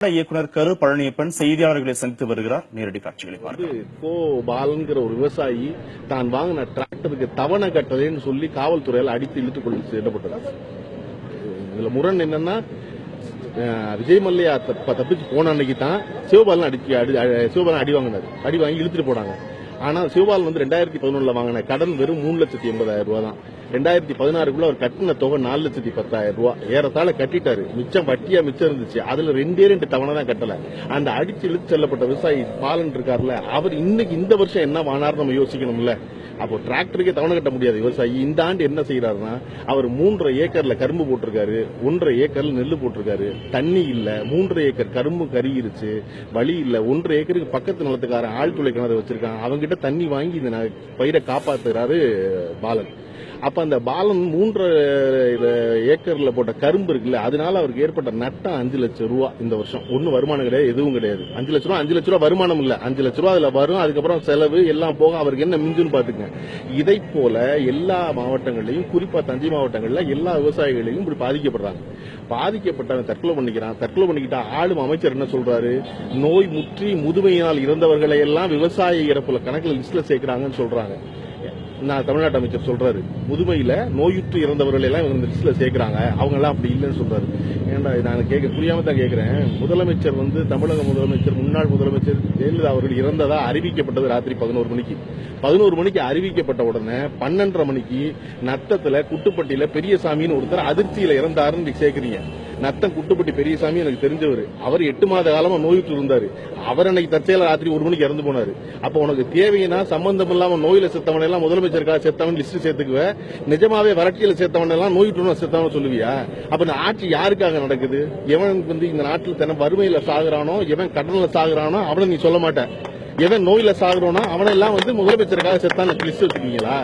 இயக்குனர் கரு பழனியப்பன் செய்தியாளர்களை சந்தித்து வருகிறார். நேரடி காட்சிகளை பார்க்கலாம். கோ பாலன்கிற ஒரு விவசாயி தான் வாங்கின டிராக்டருக்கு தவணை கட்டலைன்னு சொல்லி காவல்துறையால் அடித்து இழுத்துக் கொண்டு செல்லப்பட்டது இதுல முரண் என்னன்னா அஹ், விஜய் மல்லையா தப்ப- தப்பிச்சு போன அன்னைக்கு தான் சிவபாலன் அடிச்சு அடி சிவபாலன் அடி வாங்கினார். அடி வாங்கி இழுத்துட்டு போனாங்க. ஆனா சிவபால் வந்து ரெண்டாயிரத்தி பதினொன்றில் வாங்கின கடன் வெறும் மூணு லட்சத்தி எண்பதாயிரம் ரூபாய் தான். ரெண்டாயிரத்தி பதினாறுக்குள்ள அவர் கட்டின தொகை நாலு லட்சத்தி பத்தாயிரம் ரூபாய். ஏறத்தாழ கட்டிட்டாரு. மிச்சம் வட்டியா மிச்சம் இருந்துச்சு. அதுல ரெண்டே ரெண்டு தவணை தான் கட்டல. அந்த அடிச்சு இழுத்து செல்லப்பட்ட விவசாயி பாலன் இருக்கார்ல அவர் இன்னைக்கு இந்த வருஷம் என்ன வானார் நம்ம யோசிக்கணும்ல. அப்போ டிராக்டருக்கே தவணை கட்ட முடியாது. விவசாயி இந்த ஆண்டு என்ன செய்யறாருன்னா அவர் மூன்றரை ஏக்கர்ல கரும்பு போட்டிருக்காரு ஒன்றரை ஏக்கர்ல நெல் போட்டிருக்காரு தண்ணி இல்ல மூன்றரை ஏக்கர் கரும்பு கருகிருச்சு வழி இல்ல ஒன்றரை ஏக்கருக்கு பக்கத்து நிலத்துக்காரன் ஆழ்துளை கிணறு வச்சிருக்கான் அவங்கிட்ட தண்ணி வாங்கி இந்த பயிரை காப்பாத்துறாரு பாலன். அப்ப அந்த பாலன் மூன்றரை ஏக்கர்ல போட்ட கரும்பு இருக்குல்ல அதனால அவருக்கு ஏற்பட்ட நட்டம் அஞ்சு லட்சம் ரூபா இந்த வருஷம். ஒன்னும் வருமானம் கிடையாது எதுவும் கிடையாது. அஞ்சு லட்ச ரூபா அஞ்சு லட்ச ரூபா வருமானம் இல்ல. அஞ்சு லட்ச ரூபா அதுல வரும் அதுக்கப்புறம் செலவு எல்லாம் போக அவருக்கு என்ன மிஞ்சுன்னு பாத்துங்க. இதை போல எல்லா மாவட்டங்களையும் குறிப்பா தஞ்சை மாவட்டங்கள்ல எல்லா விவசாயிகளையும் இப்படி பாதிக்கப்படுறாங்க. பாதிக்கப்பட்டவன் தற்கொலை பண்ணிக்கிறான். தற்கொலை பண்ணிக்கிட்டா ஆளும் அமைச்சர் என்ன சொல்றாரு? நோய் முற்றி முதுமையினால் இறந்தவர்களை எல்லாம் விவசாய இறப்புல கணக்குல லிஸ்ட்ல சேர்க்கிறாங்கன்னு சொல்றாங்க. நான் தமிழ்நாட்டு அமைச்சர் சொல்றாரு. முதுமையில நோயுற்று இறந்தவர்கள் எல்லாம் இவங்க இந்த லிஸ்ட்ல சேர்க்கிறாங்க. அவங்க எல்லாம் அப்படி இல்லைன்னு சொல்றாரு. ஏன்டா நான் கேட்க புரியாம தான் கேட்கிறேன். முதலமைச்சர் வந்து தமிழக முதலமைச்சர் முன்னாள் முதலமைச்சர் ஜெயலலிதா அவர்கள் இறந்ததா அறிவிக்கப்பட்டது ராத்திரி பதினோரு மணிக்கு. பதினோரு மணிக்கு அறிவிக்கப்பட்ட உடனே பன்னெண்டரை மணிக்கு நத்தத்துல குட்டுப்பட்டியில பெரியசாமின்னு ஒருத்தர் அதிர்ச்சியில இறந்தாருன்னு சேர்க்கிறீங்க நத்தம் குட்டுப்பட்டி பெரியசாமி எனக்கு தெரிஞ்சவர். அவர் எட்டு மாத காலமா நோயுற்று இருந்தாரு. அவர் அன்னைக்கு தற்செயல ராத்திரி ஒரு மணிக்கு இறந்து போனாரு. அப்ப உனக்கு தேவைன்னா சம்பந்தம் இல்லாம நோயில செத்தவன் எல்லாம் முதலமைச்சருக்காக செத்தவன் லிஸ்ட் சேர்த்துக்குவ. நிஜமாவே வறட்சியில செத்தவன் எல்லாம் நோயுற்று செத்தவன் சொல்லுவியா? அப்ப இந்த ஆட்சி யாருக்காக நடக்குது? எவன் வந்து இந்த நாட்டில் தன வறுமையில சாகுறானோ எவன் கடன்ல சாகுறானோ அவனை நீ சொல்ல மாட்ட. எவன் நோயில சாகுறோனா அவனெல்லாம் வந்து முதலமைச்சருக்காக செத்தான் லிஸ்ட் வச்சுக்கீங்களா